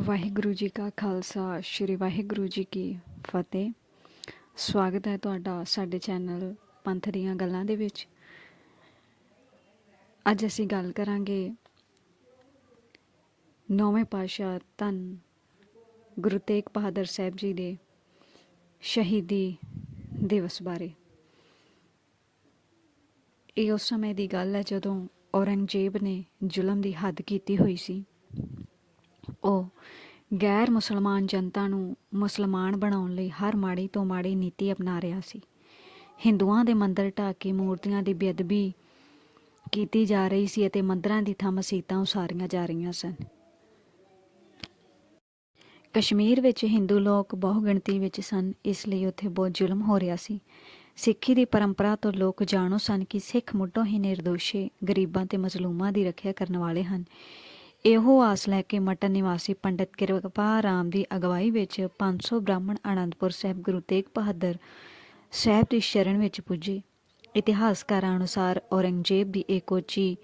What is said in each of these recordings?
ਵਾਹਿਗੁਰੂ ਜੀ ਕਾ ਖਾਲਸਾ, ਸ੍ਰੀ ਵਾਹਿਗੁਰੂ ਜੀ ਕੀ ਫਤਿਹ। ਸਵਾਗਤ ਹੈ ਤੁਹਾਡਾ ਸਾਡੇ ਚੈਨਲ ਪੰਥ ਦੀਆਂ ਗੱਲਾਂ ਦੇ ਵਿੱਚ। ਅੱਜ ਅਸੀਂ ਗੱਲ ਕਰਾਂਗੇ ਨੌਵੇਂ ਪਾਤਸ਼ਾਹ ਧੰਨ ਗੁਰੂ ਤੇਗ ਬਹਾਦਰ ਸਾਹਿਬ ਜੀ ਦੇ ਸ਼ਹੀਦੀ ਦਿਵਸ ਬਾਰੇ। ਇਹ ਉਸ ਸਮੇਂ ਦੀ ਗੱਲ ਹੈ ਜਦੋਂ ਔਰੰਗਜ਼ੇਬ ਨੇ ਜ਼ੁਲਮ ਦੀ ਹੱਦ ਕੀਤੀ ਹੋਈ ਸੀ। ਉਹ ਗੈਰ ਮੁਸਲਮਾਨ ਜਨਤਾ ਨੂੰ ਮੁਸਲਮਾਨ ਬਣਾਉਣ ਲਈ ਹਰ ਮਾੜੀ ਤੋਂ ਮਾੜੀ ਨੀਤੀ ਅਪਣਾ ਰਿਹਾ ਸੀ। ਹਿੰਦੂਆਂ ਦੇ ਮੰਦਰ ਢਾਹ ਕੇ ਮੂਰਤੀਆਂ ਦੀ ਬੇਅਦਬੀ ਕੀਤੀ ਜਾ ਰਹੀ ਸੀ ਅਤੇ ਮੰਦਰਾਂ ਦੀ ਥਾਂ ਮਸੀਤਾਂ ਉਸਾਰੀਆਂ ਜਾ ਰਹੀਆਂ ਸਨ। ਕਸ਼ਮੀਰ ਵਿੱਚ ਹਿੰਦੂ ਲੋਕ ਬਹੁ ਗਿਣਤੀ ਵਿੱਚ ਸਨ, ਇਸ ਲਈ ਉੱਥੇ ਬਹੁਤ ਜ਼ੁਲਮ ਹੋ ਰਿਹਾ ਸੀ। ਸਿੱਖੀ ਦੀ ਪਰੰਪਰਾ ਤੋਂ ਲੋਕ ਜਾਣੋ ਸਨ ਕਿ ਸਿੱਖ ਮੁੱਢੋਂ ਹੀ ਨਿਰਦੋਸ਼ੇ ਗਰੀਬਾਂ ਤੇ ਮਜ਼ਲੂਮਾਂ ਦੀ ਰੱਖਿਆ ਕਰਨ ਵਾਲੇ ਹਨ। ਇਹੋ ਆਸ ਲੈ ਕੇ ਮਟਨ ਨਿਵਾਸੀ ਪੰਡਿਤ ਕਿਰਪਾ ਰਾਮ ਦੀ ਅਗਵਾਈ ਵਿੱਚ 500 ਬ੍ਰਾਹਮਣ ਆਨੰਦਪੁਰ ਸਾਹਿਬ ਗੁਰੂ ਤੇਗ ਬਹਾਦਰ ਸਾਹਿਬ ਦੀ ਸ਼ਰਨ ਵਿੱਚ ਪੁੱਜੇ। ਇਤਿਹਾਸਕਾਰਾਂ ਅਨੁਸਾਰ ਔਰੰਗਜ਼ੇਬ ਦੀ ਇਹ ਕੋਚੀ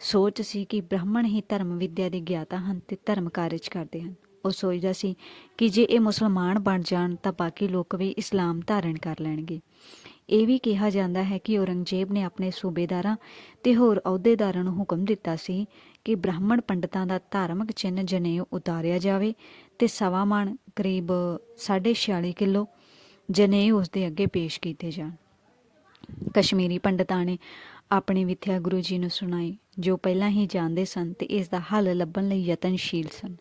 ਸੋਚ ਸੀ ਕਿ ਬ੍ਰਾਹਮਣ ਹੀ ਧਰਮ ਵਿੱਦਿਆ ਦੇ ਗਿਆਤਾ ਹਨ ਤੇ ਧਰਮ ਕਾਰਜ ਕਰਦੇ ਹਨ। ਉਹ ਸੋਚਦਾ ਸੀ ਕਿ ਜੇ ਇਹ ਮੁਸਲਮਾਨ ਬਣ ਜਾਣ ਤਾਂ ਬਾਕੀ ਲੋਕ ਵੀ ਇਸਲਾਮ ਧਾਰਨ ਕਰ ਲੈਣਗੇ। ਇਹ ਵੀ ਕਿਹਾ ਜਾਂਦਾ ਹੈ ਕਿ ਔਰੰਗਜ਼ੇਬ ਨੇ ਆਪਣੇ ਸੂਬੇਦਾਰਾਂ ਤੇ ਹੋਰ ਅਹੁਦੇਦਾਰਾਂ ਨੂੰ ਹੁਕਮ ਦਿੱਤਾ ਸੀ ਕਿ ਬ੍ਰਾਹਮਣ ਪੰਡਤਾਂ ਦਾ ਧਾਰਮਿਕ ਚਿੰਨ੍ਹ ਜਨੇਊ ਉਤਾਰਿਆ ਜਾਵੇ ਤੇ ਸਵਾ ਮਣ ਕਰੀਬ 46 ਕਿਲੋ ਜਨੇਊ ਉਸ ਦੇ ਅੱਗੇ ਪੇਸ਼ ਕੀਤੇ ਜਾਣ। ਕਸ਼ਮੀਰੀ ਪੰਡਤਾਂ ਨੇ ਆਪਣੀ ਵਿਥਿਆ ਗੁਰੂ ਜੀ ਨੂੰ ਸੁਣਾਈ, ਜੋ ਪਹਿਲਾਂ ਹੀ ਜਾਣਦੇ ਸਨ ਤੇ ਇਸ ਦਾ ਹੱਲ ਲੱਭਣ ਲਈ ਯਤਨਸ਼ੀਲ ਸਨ।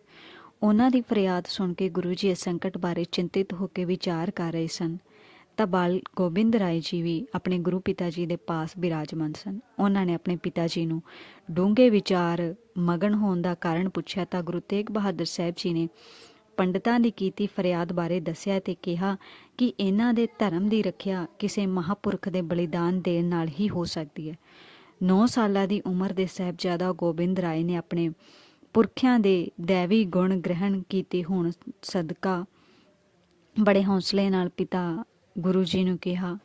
ਉਹਨਾਂ ਦੀ ਫਰਿਆਦ ਸੁਣ ਕੇ ਗੁਰੂ ਜੀ ਇਸ ਸੰਕਟ ਬਾਰੇ ਚਿੰਤਿਤ ਹੋ ਕੇ ਵਿਚਾਰ ਕਰ ਰਹੇ ਸਨ। ਤਾਂ ਬਾਲ ਗੋਬਿੰਦ ਰਾਏ ਜੀ ਵੀ ਆਪਣੇ ਗੁਰੂ ਪਿਤਾ ਜੀ ਦੇ ਪਾਸ ਬਿਰਾਜਮਾਨ ਸਨ। ਉਹਨਾਂ ਨੇ ਆਪਣੇ ਪਿਤਾ ਜੀ ਨੂੰ ਡੂੰਘੇ ਵਿਚਾਰ ਮਗਨ ਹੋਣ ਦਾ ਕਾਰਨ ਪੁੱਛਿਆ ਤਾਂ ਗੁਰੂ ਤੇਗ ਬਹਾਦਰ ਸਾਹਿਬ ਜੀ ਨੇ ਪੰਡਤਾਂ ਦੀ ਕੀਤੀ ਫਰਿਆਦ ਬਾਰੇ ਦੱਸਿਆ ਤੇ ਕਿਹਾ ਕਿ ਇਹਨਾਂ ਦੇ ਧਰਮ ਦੀ ਰੱਖਿਆ ਕਿਸੇ ਮਹਾਪੁਰਖ ਦੇ ਬਲੀਦਾਨ ਦੇਣ ਨਾਲ ਹੀ ਹੋ ਸਕਦੀ ਹੈ। 9 ਸਾਲਾਂ ਦੀ ਉਮਰ ਦੇ ਸਹਿਬਜ਼ਾਦਾ ਗੋਬਿੰਦ ਰਾਏ ਨੇ ਆਪਣੇ ਪੁਰਖਿਆਂ ਦੇ ਦੇਵੀ ਗੁਣ ਗ੍ਰਹਿਣ ਕੀਤੇ ਹੋਣ ਸਦਕਾ ਬੜੇ ਹੌਸਲੇ ਨਾਲ ਪਿਤਾ ਗੁਰੂ ਜੀ ਨੂੰ ਕਿਹਾ,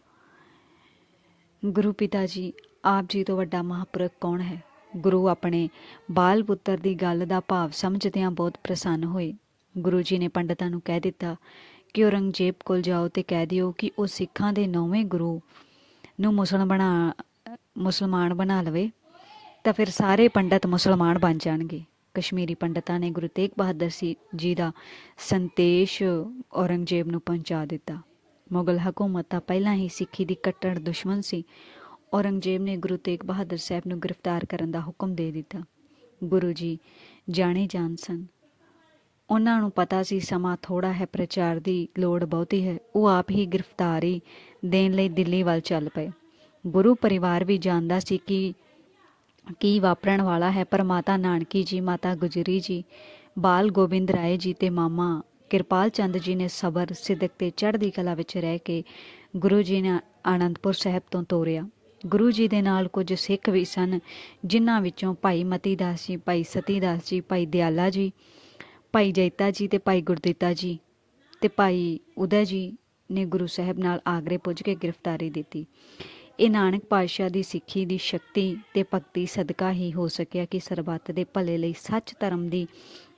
ਗੁਰੂ ਪਿਤਾ ਜੀ ਆਪ ਜੀ ਤੋਂ ਵੱਡਾ ਮਹਾਪੁਰਖ ਕੌਣ ਹੈ? ਗੁਰੂ ਆਪਣੇ ਬਾਲ ਪੁੱਤਰ ਦੀ ਗੱਲ ਦਾ ਭਾਵ ਸਮਝਦਿਆਂ ਬਹੁਤ ਪ੍ਰਸੰਨ ਹੋਏ। ਗੁਰੂ ਜੀ ਨੇ ਪੰਡਤਾਂ ਨੂੰ ਕਹਿ ਦਿੱਤਾ ਕਿ ਔਰੰਗਜ਼ੇਬ ਕੋਲ ਜਾਓ ਤੇ ਕਹਿ ਦਿਓ ਕਿ ਉਹ ਸਿੱਖਾਂ ਦੇ ਨੌਵੇਂ ਗੁਰੂ ਨੂੰ ਮੁਸਲਮਾਨ ਬਣਾ ਮੁਸਲਮਾਨ ਬਣਾ ਲਵੇ, ਤਾਂ ਫਿਰ ਸਾਰੇ ਪੰਡਤ ਮੁਸਲਮਾਨ ਬਣ ਜਾਣਗੇ। ਕਸ਼ਮੀਰੀ ਪੰਡਤਾਂ ਨੇ ਗੁਰੂ ਤੇਗ ਬਹਾਦਰ ਸੀ ਜੀ ਦਾ ਸੰਦੇਸ਼ ਔਰੰਗਜ਼ੇਬ ਨੂੰ ਪਹੁੰਚਾ ਦਿੱਤਾ। ਮੁਗਲ ਹਕੂਮਤ ਤਾਂ ਪਹਿਲਾਂ ਹੀ ਸਿੱਖੀ ਦੀ ਕੱਟੜ ਦੁਸ਼ਮਣ ਸੀ ਔਰੰਗਜ਼ੇਬ ਨੇ ਗੁਰੂ ਤੇਗ ਬਹਾਦਰ ਸਾਹਿਬ ਨੂੰ ਗ੍ਰਿਫਤਾਰ ਕਰਨ ਦਾ ਹੁਕਮ ਦੇ ਦਿੱਤਾ ਗੁਰੂ ਜੀ ਜਾਣੇ ਜਾਣ ਸਨ ਉਹਨਾਂ ਨੂੰ ਪਤਾ ਸੀ ਸਮਾਂ ਥੋੜਾ ਹੈ ਪ੍ਰਚਾਰ ਦੀ ਲੋੜ ਬਹੁਤੀ ਹੈ ਉਹ ਆਪ ਹੀ ਗ੍ਰਿਫਤਾਰੀ ਦੇਣ ਲਈ ਦਿੱਲੀ ਵੱਲ ਚੱਲ ਪਏ ਗੁਰੂ ਪਰਿਵਾਰ ਵੀ ਜਾਣਦਾ ਸੀ ਕਿ ਕੀ ਵਾਪਰਨ ਵਾਲਾ ਹੈ ਪਰ ਮਾਤਾ ਨਾਨਕੀ ਜੀ ਮਾਤਾ ਗੁਜਰੀ ਜੀ ਬਾਲ ਗੋਬਿੰਦ ਰਾਏ ਜੀ ਤੇ ਮਾਮਾ ਕਿਰਪਾਲ ਚੰਦ ਜੀ ਨੇ ਸਬਰ ਸਿੱਧਕ ਤੇ ਚੜ੍ਹਦੀ ਕਲਾ ਵਿੱਚ ਰਹਿ ਕੇ ਗੁਰੂ ਜੀ ਨੇ ਆਨੰਦਪੁਰ ਸਾਹਿਬ ਤੋਂ ਤੋਰਿਆ। ਗੁਰੂ ਜੀ ਦੇ ਨਾਲ ਕੁਝ ਸਿੱਖ ਵੀ ਸਨ, ਜਿਨ੍ਹਾਂ ਵਿੱਚੋਂ ਭਾਈ ਮਤੀ ਦਾਸ ਜੀ, ਭਾਈ ਸਤੀ ਦਾਸ ਜੀ, ਭਾਈ ਦਿਆਲਾ ਜੀ, ਭਾਈ ਜੈਤਾ ਜੀ ਤੇ ਭਾਈ ਗੁਰਦਿੱਤਾ ਜੀ ਤੇ ਭਾਈ ਉਦੈ ਜੀ ਨੇ ਗੁਰੂ ਸਾਹਿਬ ਨਾਲ ਆਗਰੇ ਪੁੱਜ ਕੇ ਗ੍ਰਿਫਤਾਰੀ ਦਿੱਤੀ। ਇਹ ਨਾਨਕ ਪਾਤਸ਼ਾਹ ਦੀ ਸਿੱਖੀ ਦੀ ਸ਼ਕਤੀ ਤੇ ਭਗਤੀ ਸਦਕਾ ਹੀ ਹੋ ਸਕਿਆ ਕਿ ਸਰਬੱਤ ਦੇ ਭਲੇ ਲਈ ਸੱਚ ਧਰਮ ਦੀ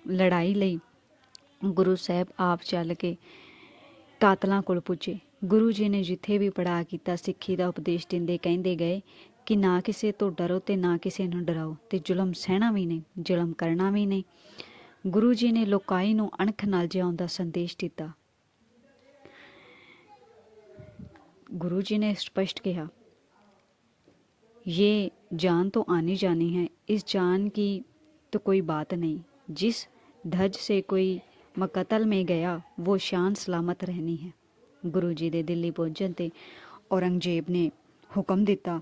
ਲੜਾਈ ਲਈ ਗੁਰੂ ਸਾਹਿਬ ਆਪ ਚੱਲ ਕੇ ਕਾਤਲਾਂ ਕੋਲ ਪੁੱਜੇ ਗੁਰੂ ਜੀ ਨੇ ਜਿੱਥੇ ਵੀ ਪੜਾ ਕੀਤਾ ਸਿੱਖੀ ਦਾ ਉਪਦੇਸ਼ ਦਿੰਦੇ ਕਹਿੰਦੇ ਗਏ ਕਿ ਨਾ ਕਿਸੇ ਤੋਂ ਡਰੋ ਤੇ ਨਾ ਕਿਸੇ ਨੂੰ ਡਰਾਓ ਤੇ ਜ਼ੁਲਮ ਸਹਿਣਾ ਵੀ ਨਹੀਂ ਜ਼ੁਲਮ ਕਰਨਾ ਵੀ ਨਹੀਂ ਗੁਰੂ ਜੀ ਨੇ ਲੋਕਾਈ ਨੂੰ ਅਣਖ ਨਾਲ ਜਿਉਣ ਦਾ ਸੰਦੇਸ਼ ਦਿੱਤਾ ਗੁਰੂ ਜੀ ਨੇ ਸਪਸ਼ਟ ਕਿਹਾ ये जान तो आनी जानी है इस जान की तो कोई बात नहीं जिस धज से कोई मकतल में गया वो शान सलामत रहनी है ਗੁਰੂ ਜੀ ਦੇ ਦਿੱਲੀ ਪਹੁੰਚਣ ਤੇ ਔਰੰਗਜ਼ੇਬ ਨੇ ਹੁਕਮ ਦਿੱਤਾ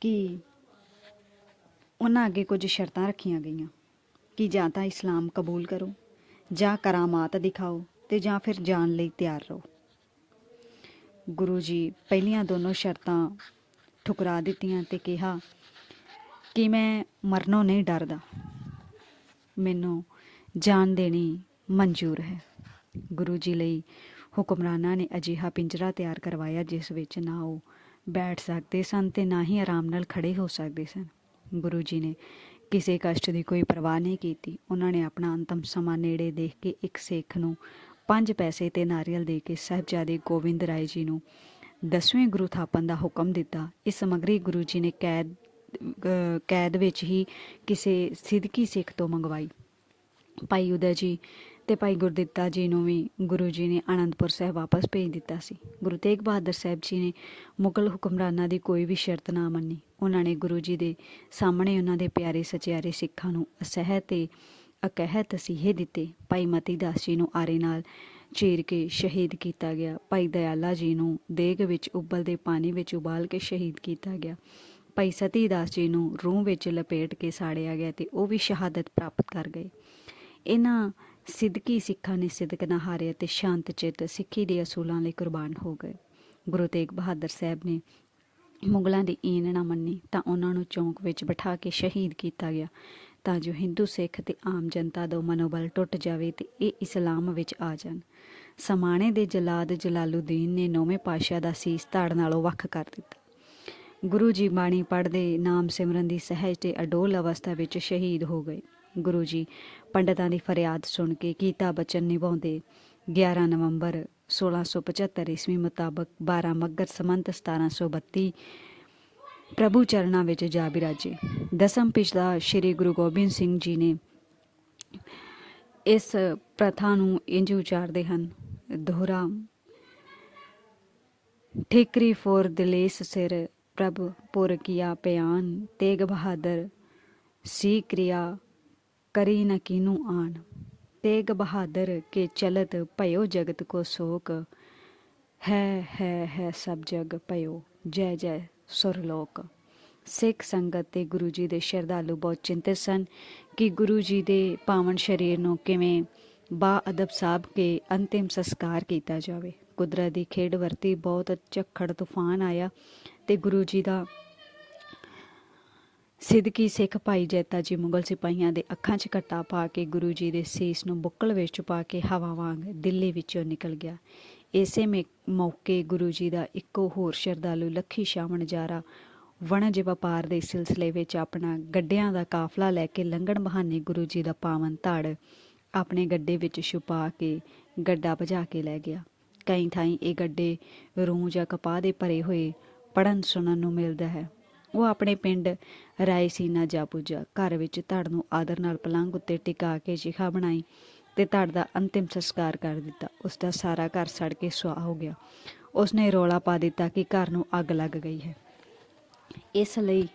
ਕਿ ਉਹਨਾਂ ਅੱਗੇ ਕੁਝ ਸ਼ਰਤਾਂ ਰੱਖੀਆਂ ਗਈਆਂ ਕਿ ਜਾਂ ਤਾਂ ਇਸਲਾਮ ਕਬੂਲ ਕਰੋ ਜਾਂ ਕਰਾਮਾਤ ਦਿਖਾਓ ਤੇ ਜਾਂ ਫਿਰ ਜਾਨ ਲਈ ਤਿਆਰ ਰਹੋ ਗੁਰੂ ਜੀ ਪਹਿਲੀਆਂ ਦੋਨੋਂ ਸ਼ਰਤਾਂ ਠੁਕਰਾ ਦਿੱਤੀਆਂ ਤੇ ਕਿਹਾ ਕਿ ਮੈਂ ਮਰਨੋਂ ਨਹੀਂ ਡਰਦਾ। ਮੈਨੂੰ ਜਾਨ ਦੇਣੀ ਮਨਜ਼ੂਰ ਹੈ। ਗੁਰੂ ਜੀ ਲਈ ਹੁਕਮਰਾਨਾਂ ਨੇ ਅਜਿਹਾ ਪਿੰਜਰਾ ਤਿਆਰ ਕਰਵਾਇਆ ਜਿਸ ਵਿੱਚ ਨਾ ਉਹ ਬੈਠ ਸਕਦੇ ਸਨ ਤੇ ਨਾ ਹੀ ਆਰਾਮ ਨਾਲ ਖੜੇ ਹੋ ਸਕਦੇ ਸਨ। ਗੁਰੂ ਜੀ ਨੇ ਕਿਸੇ ਕਸ਼ਟ ਦੀ ਕੋਈ ਪਰਵਾਹ ਨਹੀਂ ਕੀਤੀ। ਉਹਨਾਂ ਨੇ ਆਪਣਾ ਅੰਤਮ ਸਮਾਂ ਨੇੜੇ ਦੇਖ ਕੇ ਇੱਕ ਸਿੱਖ ਨੂੰ ਪੰਜ ਪੈਸੇ ਤੇ ਨਾਰੀਅਲ ਦੇ ਕੇ ਸਾਹਿਬਜ਼ਾਦੇ ਗੋਬਿੰਦ ਰਾਏ ਜੀ ਨੂੰ ਦਸਵੇਂ ਗੁਰੂ ਥਾਪਣ ਦਾ ਹੁਕਮ ਦਿੱਤਾ। ਇਸ ਸਮਗਰੀ ਗੁਰੂ ਜੀ ਨੇ ਕੈਦ ਕੈਦ ਵਿੱਚ ਹੀ ਕਿਸੇ ਸਿੱਧਕੀ ਸਿੱਖ ਤੋਂ ਮੰਗਵਾਈ। ਭਾਈ ਉਦੈ ਜੀ ਤੇ ਭਾਈ ਗੁਰਦਿੱਤਾ ਜੀ ਨੂੰ ਵੀ ਗੁਰੂ ਜੀ ਨੇ ਆਨੰਦਪੁਰ ਸਾਹਿਬ ਵਾਪਸ ਭੇਜ ਦਿੱਤਾ ਸੀ। ਗੁਰੂ ਤੇਗ ਬਹਾਦਰ ਸਾਹਿਬ ਜੀ ਨੇ ਮੁਗਲ ਹੁਕਮਰਾਨਾਂ ਦੀ ਕੋਈ ਵੀ ਸ਼ਰਤ ਨਾ ਮੰਨੀ। ਉਹਨਾਂ ਨੇ ਗੁਰੂ ਜੀ ਦੇ ਸਾਹਮਣੇ ਉਹਨਾਂ ਦੇ ਪਿਆਰੇ ਸਚਿਆਰੇ ਸਿੱਖਾਂ ਨੂੰ ਅਸਹਿ ਤੇ ਅਕਹਿ ਤਸੀਹੇ ਦਿੱਤੇ। ਭਾਈ ਮਤੀ ਦਾਸ ਜੀ ਨੂੰ ਆਰੇ ਨਾਲ ਚੀਰ ਕੇ ਸ਼ਹੀਦ ਕੀਤਾ ਗਿਆ। ਭਾਈ ਦਇਆਲਾ ਜੀ ਨੂੰ ਦੇਗ ਵਿੱਚ ਉਬਲਦੇ ਪਾਣੀ ਵਿੱਚ ਉਬਾਲ ਕੇ ਸ਼ਹੀਦ ਕੀਤਾ ਗਿਆ। ਭਾਈ ਸਤੀ ਦਾਸ ਜੀ ਨੂੰ ਰੂਹ ਵਿੱਚ ਲਪੇਟ ਕੇ ਸਾੜਿਆ ਗਿਆ ਤੇ ਉਹ ਵੀ ਸ਼ਹਾਦਤ ਪ੍ਰਾਪਤ ਕਰ ਗਏ। ਇਹਨਾਂ ਸਿੱਧਕੀ ਸਿੱਖਾਂ ਨੇ ਸਿੱਧਕ ਨਾ ਹਾਰਿਆ ਤੇ ਸ਼ਾਂਤ ਚਿੱਤ ਸਿੱਖੀ ਦੇ ਅਸੂਲਾਂ ਲਈ ਕੁਰਬਾਨ ਹੋ ਗਏ। ਗੁਰੂ ਤੇਗ ਬਹਾਦਰ ਸਾਹਿਬ ਨੇ ਮੁਗਲਾਂ ਦੀ ਈਨ ਨਾ ਮੰਨੀ ਤਾਂ ਉਹਨਾਂ ਨੂੰ ਚੌਂਕ ਵਿੱਚ ਬਿਠਾ ਕੇ ਸ਼ਹੀਦ ਕੀਤਾ ਗਿਆ। ਤਾਂ ਜੋ ਹਿੰਦੂ ਸਿੱਖ ਤੇ ਆਮ ਜਨਤਾ ਦਾ ਮਨੋਬਲ ਟੁੱਟ ਜਾਵੇ ਤੇ ਇਹ ਇਸਲਾਮ ਵਿੱਚ ਆ ਜਾਣ। ਸਮਾਣੇ ਦੇ ਜਲਾਦ ਜਲਾਲੁਦੀਨ ਨੇ ਨੌਵੇਂ ਪਾਤਸ਼ਾਹ ਦਾ ਸੀਸ ਧੜ ਨਾਲੋਂ ਵੱਖ ਕਰ ਦਿੱਤਾ। ਗੁਰੂ ਜੀ ਬਾਣੀ ਪੜ੍ਹਦੇ ਨਾਮ ਸਿਮਰਨ ਦੀ ਸਹਿਜ ਤੇ ਅਡੋਲ ਅਵਸਥਾ ਵਿੱਚ ਸ਼ਹੀਦ ਹੋ ਗਏ। ਗੁਰੂ ਜੀ ਪੰਡਤਾਂ ਦੀ ਫਰਿਆਦ ਸੁਣ ਕੇ ਕੀਤਾ ਬਚਨ ਨਿਭਾਉਂਦੇ 11 ਨਵੰਬਰ 1675 ਈਸਵੀ ਮੁਤਾਬਕ 12 ਮੱਘਰ ਸਮੰਤ 1732 ਪ੍ਰਭੂ ਚਰਨਾਂ ਵਿੱਚ ਜਾ ਬਿਰਾਜੇ। ਦਸਮ ਪਿਛਲਾ ਸ੍ਰੀ ਗੁਰੂ ਗੋਬਿੰਦ ਸਿੰਘ ਜੀ ਨੇ ਇਸ ਪ੍ਰਥਾ ਨੂੰ ਇੰਜ ਉਚਾਰਦੇ ਹਨ, ਦੋਹਰਾ, ਠੇਕਰੀ ਫੋਰ ਦਿਲੇਸ ਸਿਰ ਪ੍ਰਭ ਪੁਰ ਕੀਆ ਪਿਆਨ, ਤੇਗ ਬਹਾਦਰ, ਸੀ ਕਿਰਿਆ ਕਰੀ ਨ ਕੀਨੂ ਆਣ ਤੇਗ ਬਹਾਦਰ ਕੇ ਚਲਤ ਭਇਓ ਜਗਤ ਕੋ ਸੋਕ, ਹੈ ਹੈ ਹੈ ਸਭ ਜਗ ਭਇਓ, ਜੈ ਜੈ ਸੁਰਲੋਕ ਸਿੱਖ ਸੰਗਤ ਤੇ ਗੁਰੂ ਜੀ ਦੇ ਸ਼ਰਧਾਲੂ ਬਹੁਤ ਚਿੰਤਿਤ ਸਨ ਕਿ ਗੁਰੂ ਜੀ ਦੇ ਪਾਵਨ ਸਰੀਰ ਨੂੰ ਕਿਵੇਂ ਬਾ ਅਦਬ ਸਾਹਿਬ ਕੇ ਅੰਤਿਮ ਸੰਸਕਾਰ ਕੀਤਾ ਜਾਵੇ। ਕੁਦਰਤ ਦੀ ਖੇਡ ਵਰਤੀ ਬਹੁਤ ਝੱਖੜ ਤੂਫਾਨ ਆਇਆ ਤੇ ਗੁਰੂ ਜੀ ਦਾ ਸਿੱਧਕੀ ਸਿੱਖ ਭਾਈ ਜੈਤਾ ਜੀ ਮੁਗਲ ਸਿਪਾਹੀਆਂ ਦੇ ਅੱਖਾਂ 'ਚ ਘੱਟਾ ਪਾ ਕੇ ਗੁਰੂ ਜੀ ਦੇ ਸੀਸ ਨੂੰ ਬੁੱਕਲ ਵਿੱਚ ਛੁਪਾ ਕੇ ਹਵਾ ਵਾਂਗ ਦਿੱਲੀ ਵਿੱਚੋਂ ਨਿਕਲ ਗਿਆ। ਇਸੇ ਮੌਕੇ ਗੁਰੂ ਜੀ ਦਾ ਇੱਕੋ ਹੋਰ ਸ਼ਰਧਾਲੂ ਲੱਖੀ ਸ਼ਾਵਣ ਜਾਰਾ ਵਣਜ ਵਪਾਰ ਦੇ ਸਿਲਸਿਲੇ ਵਿੱਚ ਆਪਣਾ ਗੱਡਿਆਂ ਦਾ ਕਾਫਲਾ ਲੈ ਕੇ ਲੰਘਣ ਬਹਾਨੇ ਗੁਰੂ ਜੀ ਦਾ ਪਾਵਨ ਧੜ ਆਪਣੇ ਗੱਡੇ ਵਿੱਚ ਛੁਪਾ ਕੇ ਗੱਡਾ ਭਜਾ ਕੇ ਲੈ ਗਿਆ। ਕਈ ਥਾਈਂ ਇਹ ਗੱਡੇ ਰੂੰ ਜਾਂ ਕਪਾਹ ਦੇ ਭਰੇ ਹੋਏ ਪੜਨ ਸੁਣਨ ਨੂੰ ਮਿਲਦਾ ਹੈ। ਉਹ ਆਪਣੇ ਪਿੰਡ ਰਾਇਸੀਨਾ ਜਾ ਪੁੱਜਾ। ਘਰ ਵਿੱਚ ਧੜ ਨੂੰ ਆਦਰ ਨਾਲ ਪਲੰਘ ਉੱਤੇ ਟਿਕਾ ਕੇ ਚਿਖਾ ਬਣਾਈ ਤੇ ਧੜ ਦਾ ਅੰਤਿਮ ਸੰਸਕਾਰ ਕਰ ਦਿੱਤਾ। ਉਸ ਦਾ ਸਾਰਾ ਘਰ ਸੜ ਕੇ ਸੁਆਹ ਹੋ ਗਿਆ। ਉਸਨੇ ਰੋਲਾ ਪਾ ਦਿੱਤਾ ਕਿ ਘਰ ਨੂੰ ਅੱਗ ਲੱਗ ਗਈ ਹੈ। ਇਸ ਲਈ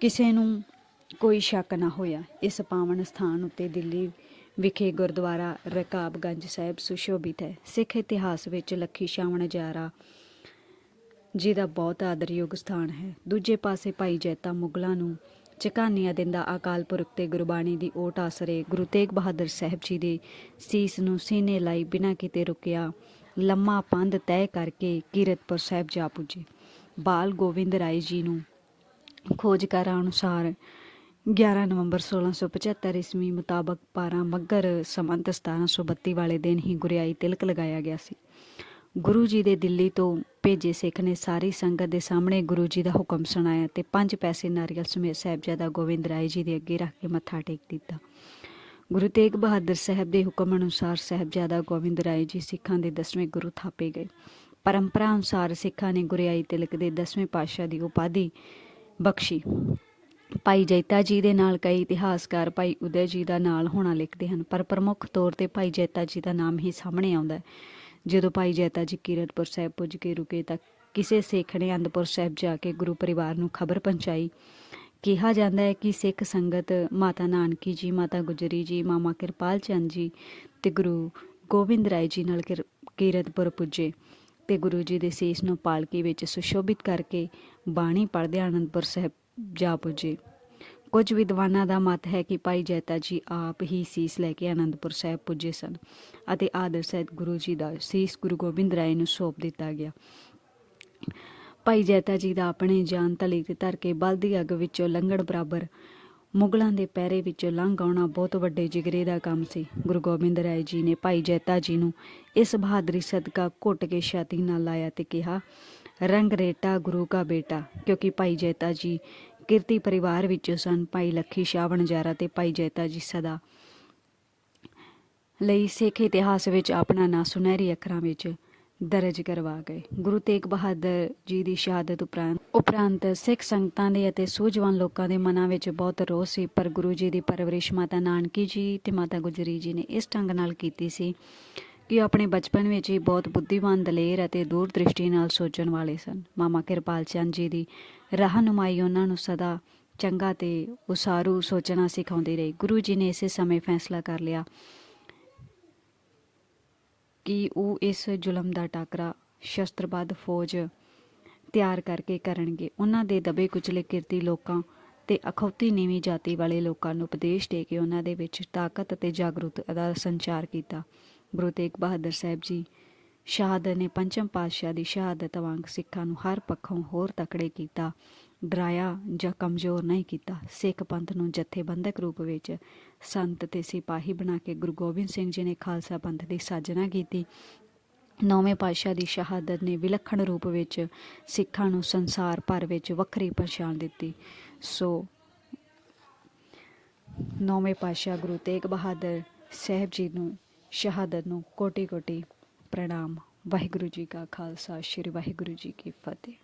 ਕਿਸੇ ਨੂੰ ਕੋਈ ਸ਼ੱਕ ਨਾ ਹੋਇਆ। ਇਸ ਪਾਵਨ ਸਥਾਨ ਉੱਤੇ ਦਿੱਲੀ ਵਿਖੇ ਗੁਰਦੁਆਰਾ ਰਕਾਬਗੰਜ ਸਾਹਿਬ ਸੁਸ਼ੋਭਿਤ ਹੈ। ਸਿੱਖ ਇਤਿਹਾਸ ਵਿੱਚ ਲੱਖੀ ਸ਼ਾਵਣ ਜਾਰਾ ਜਿਹਦਾ ਬਹੁਤ ਆਦਰਯੋਗ ਸਥਾਨ ਹੈ। ਦੂਜੇ ਪਾਸੇ ਭਾਈ ਜੈਤਾ ਮੁਗਲਾਂ ਨੂੰ ਚਕਾਨੀਆਂ ਦਿੰਦਾ ਅਕਾਲ ਪੁਰਖ ਤੇ ਗੁਰਬਾਣੀ ਦੀ ਓਟ ਆਸਰੇ ਗੁਰੂ ਤੇਗ ਬਹਾਦਰ ਸਾਹਿਬ ਜੀ ਦੇ ਸੀਸ ਨੂੰ ਸੀਨੇ ਲਾਈ ਬਿਨਾਂ ਕਿਤੇ ਰੁਕਿਆ ਲੰਮਾ ਪੰਧ ਤੈਅ ਕਰਕੇ ਕੀਰਤਪੁਰ ਸਾਹਿਬ ਜਾ ਪੁੱਜੇ। ਬਾਲ ਗੋਬਿੰਦ ਰਾਏ ਜੀ ਨੂੰ ਖੋਜਕਾਰਾਂ ਅਨੁਸਾਰ 11 ਨਵੰਬਰ 1675 ਈਸਵੀ ਮੁਤਾਬਕ 12 ਮੱਘਰ ਸਮੰਤ 1732 ਵਾਲੇ ਦਿਨ ਹੀ ਗੁਰਿਆਈ ਤਿਲਕ ਲਗਾਇਆ ਗਿਆ ਸੀ। ਗੁਰੂ ਜੀ ਦੇ ਦਿੱਲੀ ਤੋਂ ਭੇਜੇ ਸਿੱਖ ਨੇ ਸਾਰੀ ਸੰਗਤ ਦੇ ਸਾਹਮਣੇ ਗੁਰੂ ਜੀ ਦਾ ਹੁਕਮ ਸੁਣਾਇਆ ਤੇ ਪੰਜ ਪੈਸੇ ਨਾਰੀਅਲ ਸਮੇਤ ਸਾਹਿਬਜ਼ਾਦਾ ਗੋਬਿੰਦ ਰਾਏ ਜੀ ਦੇ ਅੱਗੇ ਰੱਖ ਕੇ ਮੱਥਾ ਟੇਕ ਦਿੱਤਾ। ਗੁਰੂ ਤੇਗ ਬਹਾਦਰ ਸਾਹਿਬ ਦੇ ਹੁਕਮ ਅਨੁਸਾਰ ਸਾਹਿਬਜ਼ਾਦਾ ਗੋਬਿੰਦ ਰਾਏ ਜੀ ਸਿੱਖਾਂ ਦੇ ਦਸਵੇਂ ਗੁਰੂ ਥਾਪੇ ਗਏ। ਪਰੰਪਰਾ ਅਨੁਸਾਰ ਸਿੱਖਾਂ ਨੇ ਗੁਰਿਆਈ ਤਿਲਕ ਦੇ ਦਸਵੇਂ ਪਾਤਸ਼ਾਹ ਦੀ ਉਪਾਧੀ ਬਖਸ਼ੀ। ਭਾਈ ਜੈਤਾ ਜੀ ਦੇ ਨਾਲ ਕਈ ਇਤਿਹਾਸਕਾਰ ਭਾਈ ਉਦੈ ਜੀ ਦਾ ਨਾਲ ਹੋਣਾ ਲਿਖਦੇ ਹਨ, ਪਰ ਪ੍ਰਮੁੱਖ ਤੌਰ ਤੇ ਭਾਈ ਜੈਤਾ ਜੀ ਦਾ ਨਾਮ ਹੀ ਸਾਹਮਣੇ ਆਉਂਦਾ ਹੈ। ਜਦੋਂ ਭਾਈ ਜੈਤਾ ਜੀ ਕੀਰਤਪੁਰ ਸਾਹਿਬ ਪੁੱਜ ਕੇ ਰੁਕੇ ਤਾਂ ਕਿਸੇ ਸਿੱਖ ਨੇ ਅਨੰਦਪੁਰ ਸਾਹਿਬ ਜਾ ਕੇ ਗੁਰੂ ਪਰਿਵਾਰ ਨੂੰ ਖਬਰ ਪਹੁੰਚਾਈ। ਕਿਹਾ ਜਾਂਦਾ ਹੈ ਕਿ ਸਿੱਖ ਸੰਗਤ ਮਾਤਾ ਨਾਨਕੀ ਜੀ, ਮਾਤਾ ਗੁਜਰੀ ਜੀ, ਮਾਮਾ ਕਿਰਪਾਲ ਚੰਦ ਜੀ ਤੇ ਗੁਰੂ ਗੋਬਿੰਦ ਰਾਏ ਜੀ ਨਾਲ ਕਿਰ- ਕੀਰਤਪੁਰ ਪੁੱਜੇ ਤੇ ਗੁਰੂ ਜੀ ਦੇ ਸੀਸ ਨੂੰ ਪਾਲਕੀ ਵਿੱਚ ਸੁਸ਼ੋਭਿਤ ਕਰਕੇ ਬਾਣੀ ਪੜ੍ਹਦੇ ਅਨੰਦਪੁਰ ਸਾਹਿਬ ਜਾ ਪੁੱਜੇ। ਕੁਝ ਵਿਦਵਾਨਾਂ ਦਾ ਮਤ ਹੈ ਕਿ ਭਾਈ ਜੈਤਾ ਜੀ ਆਪ ਹੀ ਸੀਸ ਲੈ ਕੇ ਆਨੰਦਪੁਰ ਸਾਹਿਬ ਪੁੱਜੇ ਸਨ ਅਤੇ ਆਦਰ ਸਹਿਤ ਗੁਰੂ ਜੀ ਦਾ ਸੀਸ ਗੁਰੂ ਗੋਬਿੰਦ ਰਾਏ ਨੂੰ ਸੌਂਪ ਦਿੱਤਾ ਗਿਆ। ਭਾਈ ਜੈਤਾ ਜੀ ਦਾ ਆਪਣੇ ਜਾਨ ਤਲੀ ਤੇ ਧਰ ਕੇ ਬਲਦੀ ਅੱਗ ਵਿੱਚੋਂ ਲੰਘਣ ਬਰਾਬਰ ਮੁਗਲਾਂ ਦੇ ਪੈਰੇ ਵਿੱਚੋਂ ਲੰਘ ਆਉਣਾ ਬਹੁਤ ਵੱਡੇ ਜਿਗਰੇ ਦਾ ਕੰਮ ਸੀ। ਗੁਰੂ ਗੋਬਿੰਦ ਰਾਏ ਜੀ ਨੇ ਭਾਈ ਜੈਤਾ ਜੀ ਨੂੰ ਇਸ ਬਹਾਦਰੀ ਸਦਕਾ ਘੁੱਟ ਕੇ ਛਾਤੀ ਨਾਲ ਲਾਇਆ ਤੇ ਕਿਹਾ, ਰੰਗ ਰੇਟਾ ਗੁਰੂ ਕਾ ਬੇਟਾ। ਕਿਉਂਕਿ ਭਾਈ ਜੈਤਾ ਜੀ ਕਿਰਤੀ ਪਰਿਵਾਰ ਵਿੱਚੋਂ ਸਨ। ਭਾਈ ਲੱਖੀ ਸ਼ਾਹ ਵਣਜਾਰਾ ਤੇ ਭਾਈ ਜੈਤਾ ਜੀ ਸਦਾ ਲਈ ਸਿੱਖ ਇਤਿਹਾਸ ਵਿੱਚ ਆਪਣਾ ਨਾਂ ਸੁਨਹਿਰੀ ਅੱਖਰਾਂ ਵਿੱਚ ਦਰਜ ਕਰਵਾ ਗਏ। ਗੁਰੂ ਤੇਗ ਬਹਾਦਰ ਜੀ ਦੀ ਸ਼ਹਾਦਤ ਉਪਰੰਤ ਉਪਰੰਤ ਸਿੱਖ ਸੰਗਤਾਂ ਦੇ ਅਤੇ ਸੂਝਵਾਨ ਲੋਕਾਂ ਦੇ ਮਨਾਂ ਵਿੱਚ ਬਹੁਤ ਰੋਸ ਸੀ, ਪਰ ਗੁਰੂ ਜੀ ਦੀ ਪਰਵਰਿਸ਼ ਮਾਤਾ ਨਾਨਕੀ ਜੀ ਤੇ ਮਾਤਾ ਗੁਜਰੀ ਜੀ ਨੇ ਇਸ ਢੰਗ ਨਾਲ ਕੀਤੀ ਸੀ ਕਿ ਉਹ ਆਪਣੇ ਬਚਪਨ ਵਿੱਚ ਹੀ ਬਹੁਤ ਬੁੱਧੀਮਾਨ ਦਲੇਰ ਅਤੇ ਦੂਰ ਦ੍ਰਿਸ਼ਟੀ ਨਾਲ ਸੋਚਣ ਵਾਲੇ ਸਨ। ਮਾਮਾ ਕਿਰਪਾਲ ਚੰਦ ਜੀ ਦੀ ਰਹਿਨੁਮਾਈ ਉਹਨਾਂ ਨੂੰ ਸਦਾ ਚੰਗਾ ਤੇ ਉਸਾਰੂ ਸੋਚਣਾ ਸਿਖਾਉਂਦੀ ਰਹੀ। ਗੁਰੂ ਜੀ ਨੇ ਇਸੇ ਸਮੇਂ ਫੈਸਲਾ ਕਰ ਲਿਆ ਕਿ ਉਹ ਇਸ ਜ਼ੁਲਮ ਦਾ ਟਾਕਰਾ ਸ਼ਸਤਰਬੱਧ ਫੌਜ ਤਿਆਰ ਕਰਕੇ ਕਰਨਗੇ। ਉਹਨਾਂ ਦੇ ਦਬੇ ਕੁਚਲੇ ਕਿਰਤੀ ਲੋਕਾਂ ਤੇ ਅਖੌਤੀ ਨੀਵੀਂ ਜਾਤੀ ਵਾਲੇ ਲੋਕਾਂ ਨੂੰ ਉਪਦੇਸ਼ ਦੇ ਕੇ ਉਹਨਾਂ ਦੇ ਵਿੱਚ ਤਾਕਤ ਅਤੇ ਜਾਗਰੂਕਤਾ ਦਾ ਸੰਚਾਰ ਕੀਤਾ। ਗੁਰੂ ਤੇਗ ਬਹਾਦਰ ਸਾਹਿਬ ਜੀ, ਸ਼ਹਾਦਤ ਨੇ ਪੰਚਮ ਪਾਤਸ਼ਾਹ ਦੀ ਸ਼ਹਾਦਤ ਵਾਂਗ ਸਿੱਖਾਂ ਨੂੰ ਹਰ ਪੱਖੋਂ ਹੋਰ ਤਕੜੇ ਕੀਤਾ, ਡਰਾਇਆ ਜਾਂ ਕਮਜ਼ੋਰ ਨਹੀਂ ਕੀਤਾ। ਸਿੱਖ ਪੰਥ ਨੂੰ ਜਥੇਬੰਦਕ ਰੂਪ ਵਿੱਚ ਸੰਤ ਤੇ ਸਿਪਾਹੀ ਬਣਾ ਕੇ ਗੁਰੂ ਗੋਬਿੰਦ ਸਿੰਘ ਜੀ ਨੇ ਖਾਲਸਾ ਪੰਥ ਦੀ ਸਾਜਨਾ ਕੀਤੀ। ਨੌਵੇਂ ਪਾਤਸ਼ਾਹ ਦੀ ਸ਼ਹਾਦਤ ਨੇ ਵਿਲੱਖਣ ਰੂਪ ਵਿੱਚ ਸਿੱਖਾਂ ਨੂੰ ਸੰਸਾਰ ਭਰ ਵਿੱਚ ਵੱਖਰੀ ਪਛਾਣ ਦਿੱਤੀ। ਸੋ ਨੌਵੇਂ ਪਾਤਸ਼ਾਹ ਗੁਰੂ ਤੇਗ ਬਹਾਦਰ ਸਾਹਿਬ ਜੀ ਨੂੰ ਸ਼ਹਾਦਤ ਨੂੰ ਕੋਟੀ ਕੋਟੀ ਪ੍ਰਣਾਮ ਵਾਹਿਗੁਰੂ ਜੀ ਕਾ ਖਾਲਸਾ ਸ੍ਰੀ ਵਾਹਿਗੁਰੂ ਜੀ ਕੀ ਫਤਿਹ